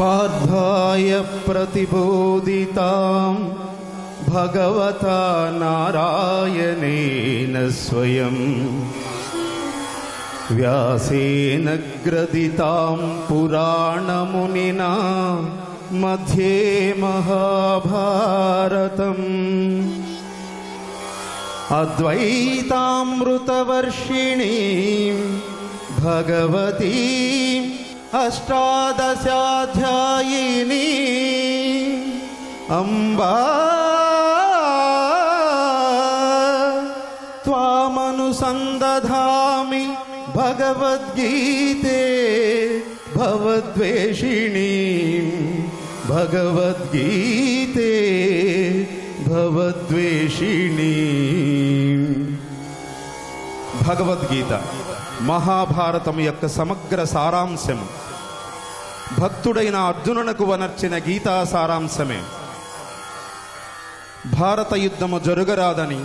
पार्थाय प्रतिबोधितां भगवता नारायणेन स्वयं व्यासेन ग्रथितां पुराणमुनिना मध्ये महाभारतम् अद्वैतामृतवर्षिणीं भगवतीम् अष्टादशाध्यायिनी अम्बा भगवद्गीते भवद्वेषिणी भगवद्गीते भवद्वेषिणी భగవద్గీత మహాభారతం యొక్క సమగ్ర సారాంశం భక్తుడైన అర్జునునకు వనర్చిన గీతా సారాంశమే భారత యుద్ధము జరుగరాదని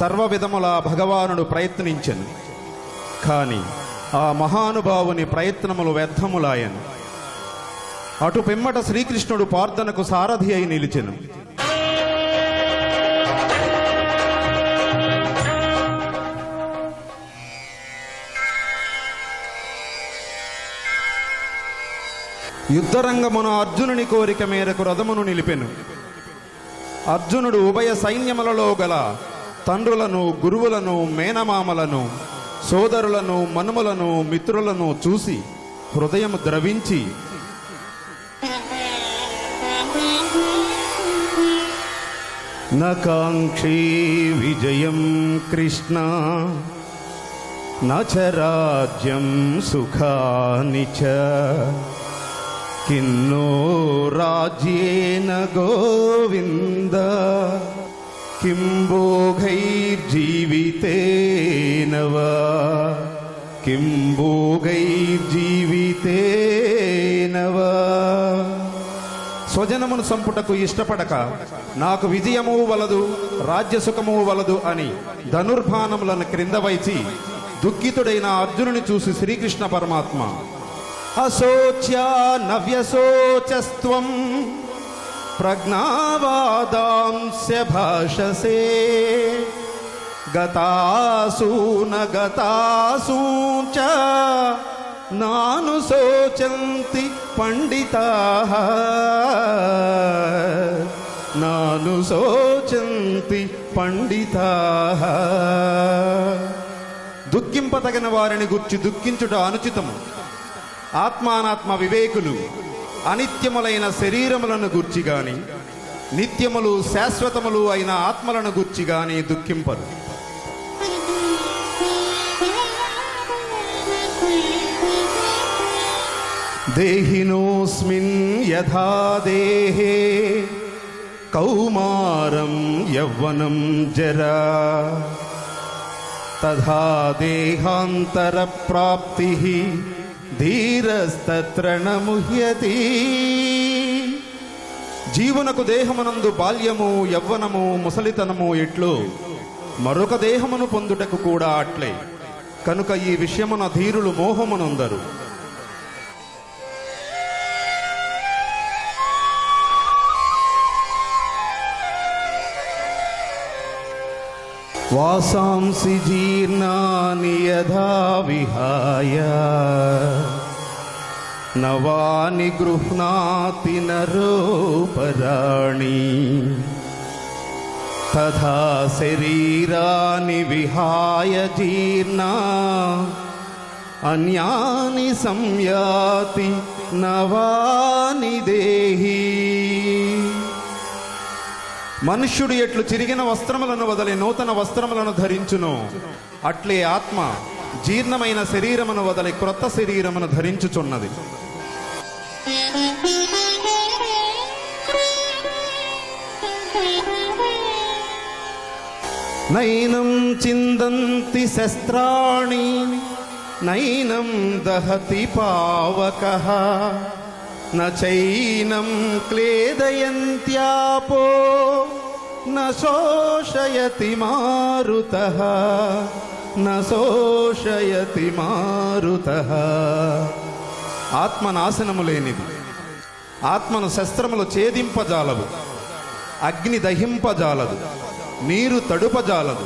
సర్వ విధములా భగవానుడు ప్రయత్నించెను కాని ఆ మహానుభావుని ప్రయత్నములు వ్యర్థములాయను. అటు పిమ్మట శ్రీకృష్ణుడు పార్థనకు సారథి అయి నిలిచెను. యుద్ధరంగమున అర్జునుని కోరిక మేరకు రథమును నిలిపెను. అర్జునుడు ఉభయ సైన్యములలో గల తండ్రులను గురువులను మేనమామలను సోదరులను మనుమలను మిత్రులను చూసి హృదయం ద్రవించి నకాంక్షీ విజయం కృష్ణ నచరాజ్యం సుఖాని చ కిన్నో రాజ్యేన గోవింద కిం భోగైర్జీవితేన వా కిం స్వజనమును సంపుటకు ఇష్టపడక నాకు విజయము వలదు రాజ్యసుఖము వలదు అని ధనుర్భానములను క్రింద వైచి దుఃఖితుడైన అర్జునుని చూసి శ్రీకృష్ణ పరమాత్మ అశోచ్యా నవ్యశోచస్త్వం ప్రజ్ఞావాదాంస్య భాషసే గతాసూన గతాసూ చ నాను శోచంతి పండితా నాను శోచంతి పండితా దుఃఖింపతగిన వారిని గుర్చి దుఃఖించుట అనుచితము. ఆత్మానాత్మ వివేకులు అనిత్యములైన శరీరములను గుర్చి గాని నిత్యములు శాశ్వతములు అయిన ఆత్మలను గుర్చి గాని దుఃఖింపరు. దేహినోస్మిన్ యథా దేహే కౌమారం యవ్వనం జరా. తథా దేహాంతర ప్రాప్తి ధీరస్తత్ర నముహ్యతి జీవునకు దేహమునందు బాల్యము యవ్వనము ముసలితనము ఎట్లు మరొక దేహమును పొందుటకు కూడా అట్లే. కనుక ఈ విషయమున ధీరులు మోహమునందరు. వాసాంసి జీర్ణాని యథా విహాయ. నవాని గృహ్ణాతి నరోపరాణి తథా శరీరాని విహాయ జీర్ణా. అన్యాని సంయాతి నవాని దేహి. మనుష్యుడు ఎట్లు చిరిగిన వస్త్రములను వదలి నూతన వస్త్రములను ధరించును. అట్లే ఆత్మ జీర్ణమైన శరీరమును వదలి క్రొత్త శరీరమును ధరించుచున్నది. నైనం చిందంతి శస్త్రాణి నైనం దహతి పావక నైనం క్లేదయంత్యాపో न शोषयति मारुतः न శోషయతి మారుతః ఆత్మ నాశనము లేనిది ఆత్మను శస్త్రములు ఛేదింపజాలవు అగ్ని దహింపజాలదు నీరు తడుపజాలదు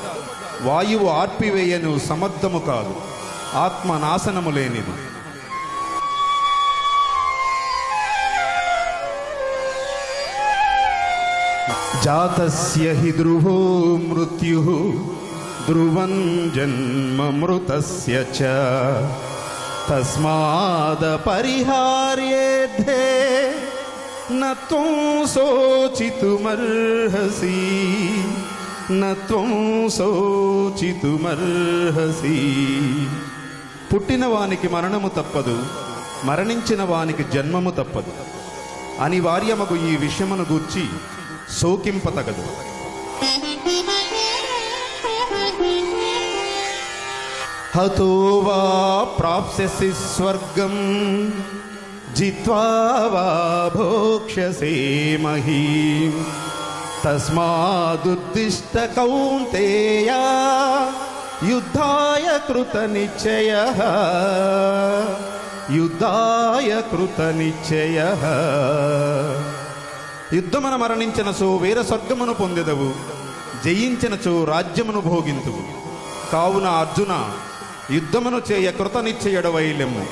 వాయువు ఆర్పివేయను సమర్థము కాదు ఆత్మ నాశనము లేనిది జాతస్య హి ధ్రువో మృత్యు ధ్రువం జన్మ మృతస్య చ తస్మాద పరిహార్యేద్ధే న శోచితుమర్హసి న శోచితుమర్హసి పుట్టిన వానికి మరణము తప్పదు మరణించిన వానికి జన్మము తప్పదు. అనివార్యమగు ఈ విషయమును గూర్చి శోకింపతగదు. హతో వా ప్రాప్స్యసి స్వర్గం జిత్వా వా భోక్ష్యసే మహీం. తస్మాదుద్దిష్ట కౌంతేయ యుద్ధాయ కృత నిశ్చయ యుద్ధాయ కృత నిశ్చయ. యుద్ధమున మరణించిన చో వీర స్వర్గమును పొందెదవు. జయించినచో రాజ్యమును భోగింతువు. కావున అర్జున యుద్ధమును చేయ కృతనిశ్చయుడవైలెమ్ము